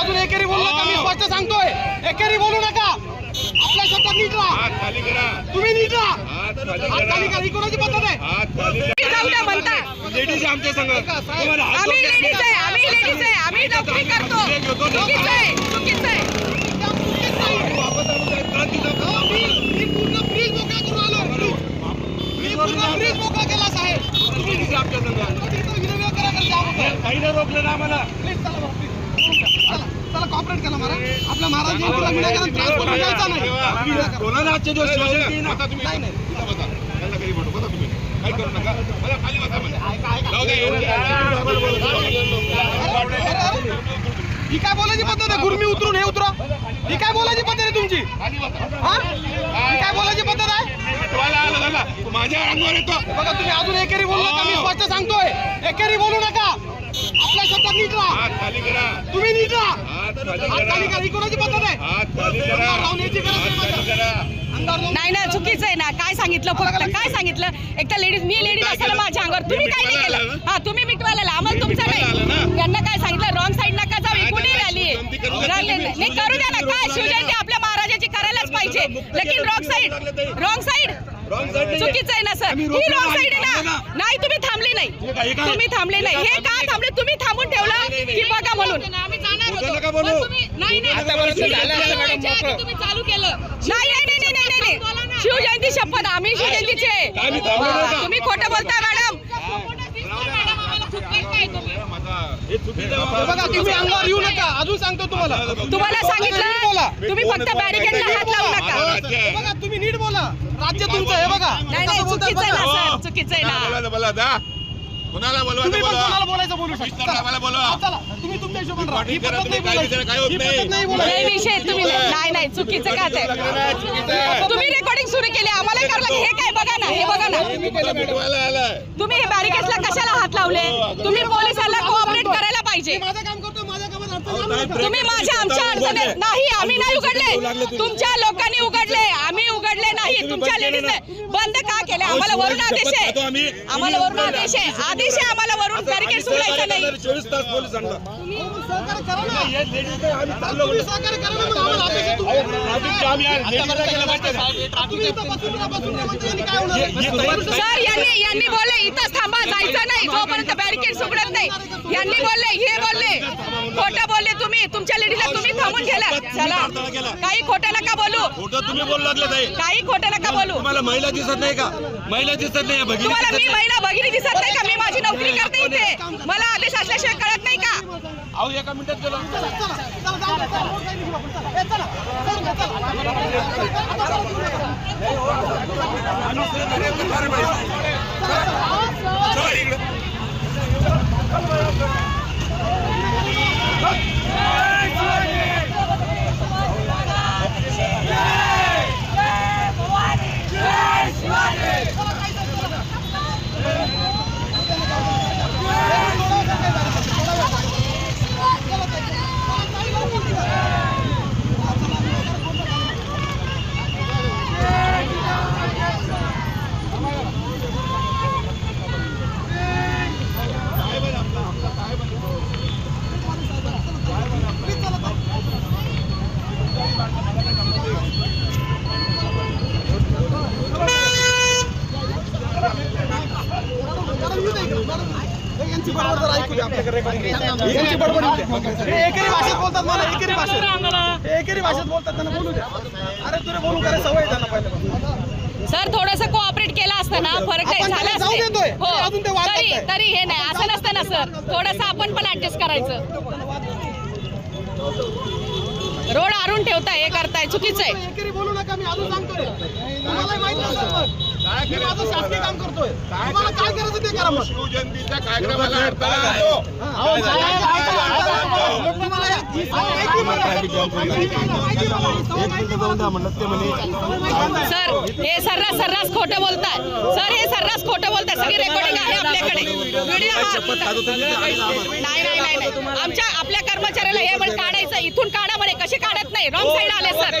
अजून एकेरी बोलू नका मी स्पष्ट सांगतोय. एकेरी बोलू नका. आपल्या शब्दात नीट राहा. हात खाली करा. तुम्ही नीट राहा. कोणाची पद्धत आहे? लेडीज आमच्या संघ आम्ही लेडीज आहे आम्ही लेडीज आहे. आम्ही नोकरी करतो. चुकीचं आहे चुकीचं आहे. मी मी पूर्ण ब्रिज मोकळा करून आलो. मी पूर्ण ब्रिज मोकळा केला साहेब लेडीज आमच्या संघ. काही नाही रोखलं ना आम्हाला प्लीज चला भाऊ, प्लीज. चला चला कॉपरेट करा मला आपल्या महाराज जयंतीला विनाकारण त्रास करून द्यायचा नाही. आहे ना नाही नाही. करू नका. मला खाली. ही काय बोलायची पद्धत आहे? गुरमी उतरून हे उतरा. ही काय बोलायची पद्धत आहे तुमची. हा? ही काय बोलायची पद्धत आहे? माझ्या अंगावर येतो. बघा तुम्ही अजून एकेरी बोलू नका. मी स्पष्ट सांगतोय. एकेरी बोलू नका. शब्दात नीट राहा हात खाली करा. तुम्ही नीट राहा हात खाली हात करा. करा. ही कोणाची पद्धत आहे? हात खाली करा. अंगावर लावून यायची गरज नाही हात माझ्या. करा. अंगावर लावून- नाही ना चुकीचं आहे ना. काय सांगितलं फक्त? काय सांगितलं? एक तर लेडीज मी लेडीज असायला? माझ्या अंगावर. तुम्ही काय नाही केलं? हा तुम्ही मिटवायला आला. आम्हाला तुमचं नाही. ना? यांना काय सांगितलं? रॉंग साईड नका जाऊ करायचं? आली? राहिले. नाही. करू द्या ना. काय? शिवजयंती आपल्या महाराजाची करायलाच पाहिजे. लेकिन रॉंग साईड रॉंग साईड. चुकीचं आहे ना सर ही रॉंग नाही, साईड आहे ना. नाही तुम्ही थांबले नाही? तुम्ही थांबले नाही. हे काय का थांबले? तुम्ही थांबून नाही, ठेवलं नाही, की नाही. बघा म्हणून. नाही नाही आतापर्यंत झालं असतं मॅडम मोकळं. तुम्ही चालू केलं. नाही नाही नाही नाही नाही नाही. शिवजयंती शपथ आम्ही शिवजयंतीचे? तुम्ही खोटं बोलताय मॅडम हे चुकीचं आहे हे बघा तुम्ही अंगावर येऊ नका. अजून सांगतो तुम्हाला. तुम्हाला सांगितलं बोला तुम्ही फक्त बॅरिकेडला हात लावू नका. हे बघा तुम्ही नीट बोला. राज्य तुमचं आहे बघा. नाही नाही चुकीचं आहे बघा. ना सर. चुकीचं आहे कोणाला ना. बोलायचं बोला जा कोणाला बोलवा तुम्ही पण बोला? कोणाला बोलायचं बोलू शकता? मिस्टर साहेबाला बोलवा. हा, चला. तुम्ही तुमच्या हिशोबाने राहा. ही करा, पद्धत नाही तुम्ही काय होत. ही नाही. नाही. हे. विषय तुम्ही. नाही नाही चुकीचं का ते चुकीचं आहे. तुम्ही रेकॉर्डिंग सुरू केली. आम्हाला करायला हे काय बघा ना हे बघा ना. तुम्ही हे बॅरिकेड्सला कशाला हात लावले? तुम्ही पोलिसांना पाहिजे. मी माझं काम करतो माझ्या कामात अडचण आणू नका. तुम्ही माझ्या आमच्या अडचणीत नाही आम्ही नाही उघडले. तुमच्या लोकांनी उघडले. आम्ही उघडले नाही. तुमच्या लेडीजने बंद का केले? आम्हाला वरून आदेश आहे. आम्हाला वरून आदेश आहे. आदेश आहे आम्हाला वरून बॅरिकेड उघडायचं नाही. चोवीस तास इथं? सर यांनी यांनी बोलले इथंच थांबा जायचं नाही जोपर्यंत बॅरिकेड उघडत नाही यांनी बोलले हे बोलले खोटं बोलले तुम्ही तुमच्या लेडीजला तुम्ही थांबून गेला चला काही खोटं नका बोलू खोटं तुम्ही बोलू लागले काही खोटं नका बोलू तुम्हाला महिला दिसत नाही का महिला दिसत नाही भगिनी तुम्हाला मी दिसत नाही. महिला भगिनी दिसत नाही का मी माझी नोकरी करते इथे मला आदेश असल्याशिवाय कळत नाही का अहो एका मिनिटात गेलो चला, चला, चला, जाऊ दे, चला, रोड साईडने घेऊ आपण, चला. ए, चला, चला, चला. आता चला, तुम्ही नका. चला इकडे मॅडम, येऊ दे इकडे, मॅडम. हे यांची बडबड ऐकू आपल्याकडे. यांची बडबड. हे एकेरी भाषेत बोलतात मला एकेरी भाषेत. एकेरी भाषेत बोलतात त्यांना बोलू द्या अरे तुला बोलू करे सवय त्यांना पहिल्यापासून. सर थोडस कोऑपरेट केलं असतं ना? फरक आपण झाला. हो. तरी तरी हे नाही. असं नसतं ना सर. थोडस आपण पण ऍडजस्ट करायचं. रोड आरून ठेवताय हे करताय. चुकीचं आहे. बोलू नका मी अजून सांगतोय. तुम्हाला माहिती नसेल मग. मी माझं शासकीय काम करतोय तुम्हाला काय करायचं ते करा मग शिवजयंतीच्या कार्यक्रमाला अडथळा आणतो. अहो, साहेब, ऐका, ऐका. मग तुम्हाला या- ही सवय माहिती मला. माहिती मला, ही सवय माहिती मला. सर हे सर्रास सर्रास खोटं बोलतात सर हे सर्रास खोटं बोलतात सगळी रेकॉर्डिंग आहे आपल्याकडे व्हिडिओ नाही नाही नाही नाही आमच्या आपल्या कर्मचाऱ्याला हे म्हणे काढायचं इथून काढा म्हणे कसे शकत नाही. रॉंग साईड आले सर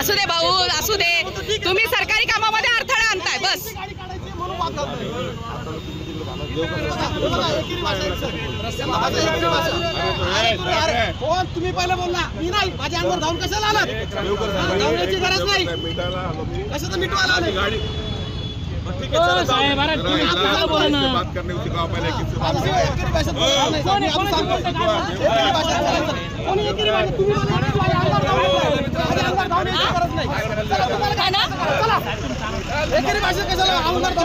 असू दे भाऊ असू दे. तुम्ही सरकारी कामामध्ये अडथळा आणताय बस. तुम्ही पहिले बोलला. मी नाही. माझ्या अंगावर धावून कशाला आलात? धावण्याची गरज नाही. कसं तर मिटवायला आले बात करने को सिखाओ पहले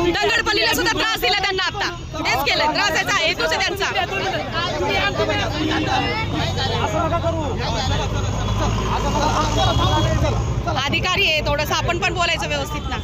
दंगडपल्लीला सुद्धा त्रास दिला त्यांना आता तेच केलं त्रासाचा आहे हेतूच त्यांचा असं नका करू अधिकारी आहे थोडंसं आपण पण बोलायचं व्यवस्थित ना.